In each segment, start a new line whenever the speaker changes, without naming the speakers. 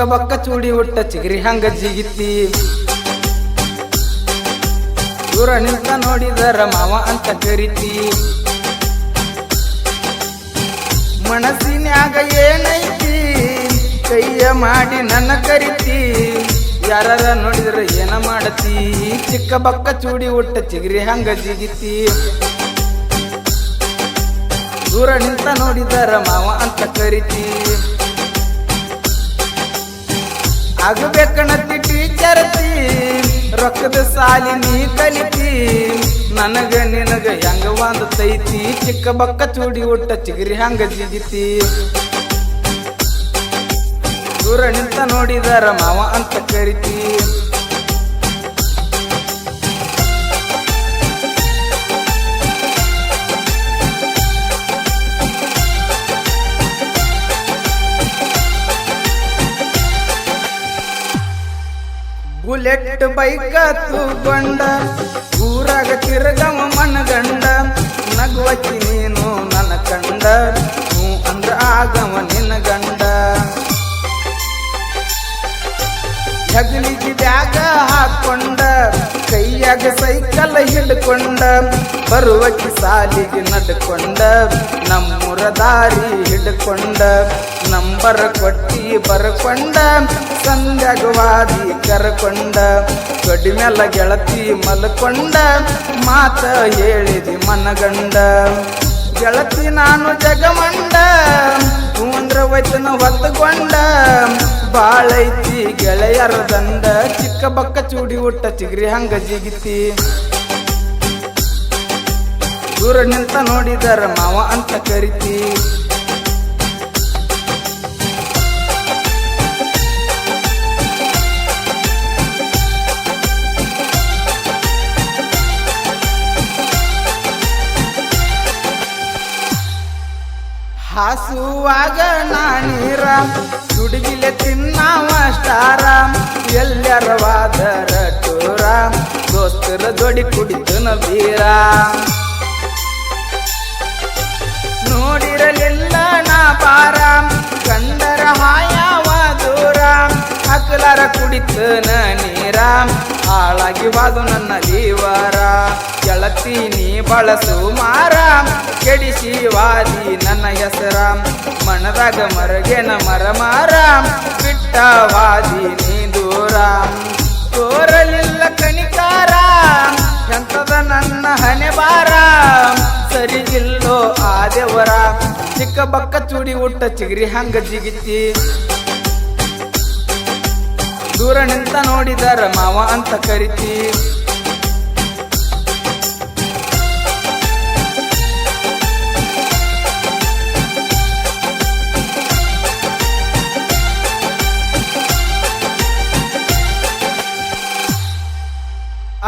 ಬಕ್ಕ ಚೂಡಿ ಹುಟ್ಟ ಚಿಗರಿ ಹಂಗ ಜಿಗಿತಿ. ದೂರ ನಿಂತ ನೋಡಿದರ ಮಾವ ಅಂತ ಕರಿತಿ. ಮನಸ್ಸಿನಾಗ ಏನೈತಿ? ಕೈಯ ಮಾಡಿ ನನ್ನ ಕರಿತಿ. ಯಾರ ನೋಡಿದ್ರ ಏನ ಮಾಡತಿ? ಚಿಕ್ಕ ಬಕ್ಕ ಚೂಡಿ ಹುಟ್ಟ ಚಿಗರಿ ಹಂಗ ಜಿಗಿತಿ. ದೂರ ನಿಂತ ನೋಡಿದರ ಮಾವ ಅಂತ ಕರಿತಿ. ಆಗಬೇಕಣತಿ ಟೀಚರ್ತಿ ರೊಕ್ಕದ ಸಾಲಿ ನೀ ಕಲಿತಿ. ನನಗ ನಿನಗ ಹೆಂಗ ಒಂದು ತೈತಿ, ಚಿಕ್ಕ ಬಕ್ಕ ಚೂಡಿ ಉಟ್ಟ ಚಿಗರಿ ಹಂಗ ಜಿಗಿತಿ. ದೂರ ನಿಂತ ನೋಡಿದರ ಮಾವ ಅಂತ ಕರಿತಿ. ಬುಲೆಟ್ ಬೈಕ್ ತೂಕೊಂಡ ಊರಾಗ ತಿರುಗವ ಮನಗಂಡ, ನಗುವಚ್ಚಿ ನೀನು ನನ್ನ ಕಂಡ, ಹ್ಞೂ ಅಂದ್ರ ಆಗವ ನಿನ್ನ ಗಂಡ. ಜಗಲಿಗೆ ಬ್ಯಾಗ ಹಾಕೊಂಡ, ಕೈಯಾಗ ಸೈಕಲ್ ಹಿಡ್ಕೊಂಡ, ಬರುವಕ್ಕೆ ಸಾಲಿಗೆ ನಡ್ಕೊಂಡ, ನಮ್ಮೂರ ದಾರಿ ಹಿಡ್ಕೊಂಡ, ನಂಬರ್ ಕೊಟ್ಟಿ ಬರ್ಕೊಂಡ ಸಂಧ್ಯಾಗವಾದಿ ಕರ್ಕೊಂಡ ಕಡಿಮೆಲ್ಲ ಗೆಳತಿ ಮಲ್ಕೊಂಡ, ಮಾತ ಹೇಳಿದಿ ಮನಗಂಡ. ಗೆಳತಿ ನಾನು ಜಗಮಂಡ ಹೂಂದ್ರ ವಚನ ಹೊತ್ತುಕೊಂಡ, ಬಾಳೈತಿ ಗೆಳೆಯರ ದಂಡ, ಚಿಕ್ಕ ಬಕ್ಕ ಚೂಡಿ ಉಟ್ಟ ಚಿಗ್ರಿ ಹಂಗ ಜಿಗಿತಿ. ದೂರ ನಿಂತ ನೋಡಿದರ ಮಾವ ಅಂತ ಕರಿತಿ. ಹಾಸುವಾಗ ನಾನೀರ ಹುಡುಗಿಲೆ ತಿನ್ನಾವ ಸ್ಟಾರ ಎಲ್ಲರವಾದರ ಟೂರ ದೋಸ್ತರ ದೊಡಿ ಕುಡಿತನ ಬೀರ ನೋಡಿರಲಿಲ್ಲ ನಾ ಪಾರ ಕಂಡರ ಹಾಯವ ದೂರ ಹಕ್ಕಲಾರ ಕುಡಿತನ ನೀರ? ಹಾಳಾಗಿ ಬಾದು ನನ್ನ ಜೀವರ. ಕೆಳತೀನಿ ಬಳಸು ಮಾರ. ಕೆಡಿಸಿ ವಾದಿ ನನ್ನ ಹೆಸರ. ಮನದಾಗ ಮರಗೆನ ಮರ ಮಾರ ಬಿಟ್ಟ ವಾದಿ ನೀ ದೂರ. ತೋರಲಿಲ್ಲ ಕಣಿಕಾರ. ಎಂತದ ನನ್ನ ಹಣೆ ಬಾರ ಸರಿಗಿಲ್ಲೋ ಆದೆವರ ಚಿಕ್ಕ ಬಕ್ಕ ಚೂಡಿ ಉಟ್ಟ ಚಿಗರಿ ಹಂಗ ಜಿಗಿತಿ. ದೂರ ನಿಂತ ನೋಡಿದರ ಮಾವ ಅಂತ ಕರಿತಿ.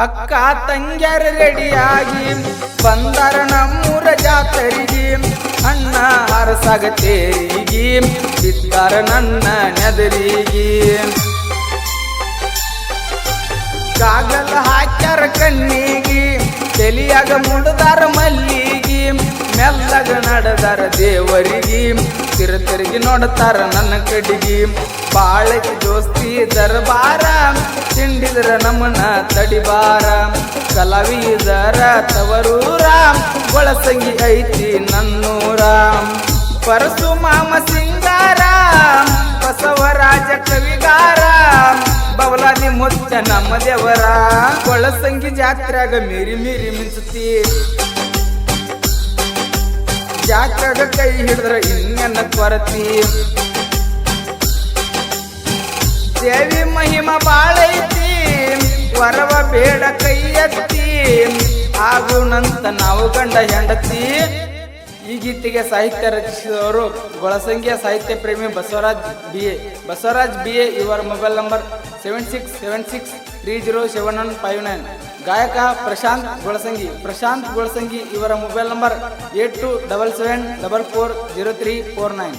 ಅಕ್ಕ ತಂಗ್ಯಾರ ರೆಡಿಯಾಗಿ ಬಂದರ ನಮ್ಮೂರ ಜಾತರಿಗೆ. ಅಣ್ಣ ಹರಸಾಗ ತೇರಿಗೆ, ಬಿದ್ದಾರ ನನ್ನ ನೆದರಿಗೆ. ಕಾಗಲ ಹಾಕ್ಯಾರ ಕಣ್ಣಿಗೆ, ತಲಿಯಾಗ ಮುಡದಾರ ಮಲ್ಲಿಗೆ, ಮೆಲ್ಲಗ ನಡೆದಾರ ದೇವರಿಗೆ ತಿರುತಿರುಗಿ ನೋಡ್ತಾರ ನನ್ನ ಕಡಿಗೆ. ಬಾಳಕಿ ದೋಸ್ತಿ ದರ್ಬಾರ, ತಿಂಡಿದ್ರ ನಮ್ಮನ ತಡಿಬಾರ. ಕಲಾವಿದರ ತವರೂರ, ಒಳಸಂಗಿ ಐತಿ ನನ್ನೂರ. ಪರಸು ಮಾಮ ಸಿಂಗಾರ, ಬಸವರಾಜ ಬವಲಾದಿ ಮುತ್ತ ನಮ್ಮ ದೇವರ. ಕೊಳಸಂಗಿ ಜಾತ್ರೆಗ ಮೀರಿ ಮೀರಿ ಮಿಂಚುತ್ತಿ. ಜಾತ್ರೆಗ ಕೈ ಹಿಡಿದ್ರ ಇನ್ನೆನ್ನ ಕೊರತಿ. ದೇವಿ ಮಹಿಮ ಬಾಳೈತಿ ವರವ ಬೇಡ ಕೈ ಎತ್ತಿ. ಆಗುಣಂತ ನಾವು ಗಂಡ ಹೆಂಡತಿ. ಈ ಗೀತೆಗೆ ಸಾಹಿತ್ಯ ರಚಿಸಿದವರು ಗೊಳಸಂಗಿಯ ಸಾಹಿತ್ಯ ಪ್ರೇಮಿ Basavaraj B A. Basavaraj B A, ಇವರ mobile number seven six seven six three zero seven one five nine. ಗಾಯಕ ಪ್ರಶಾಂತ್ ಗೊಳಸಂಗಿ. ಪ್ರಶಾಂತ್ ಗೊಳಸಂಗಿ ಇವರ mobile number eight two double seven double four zero three four nine.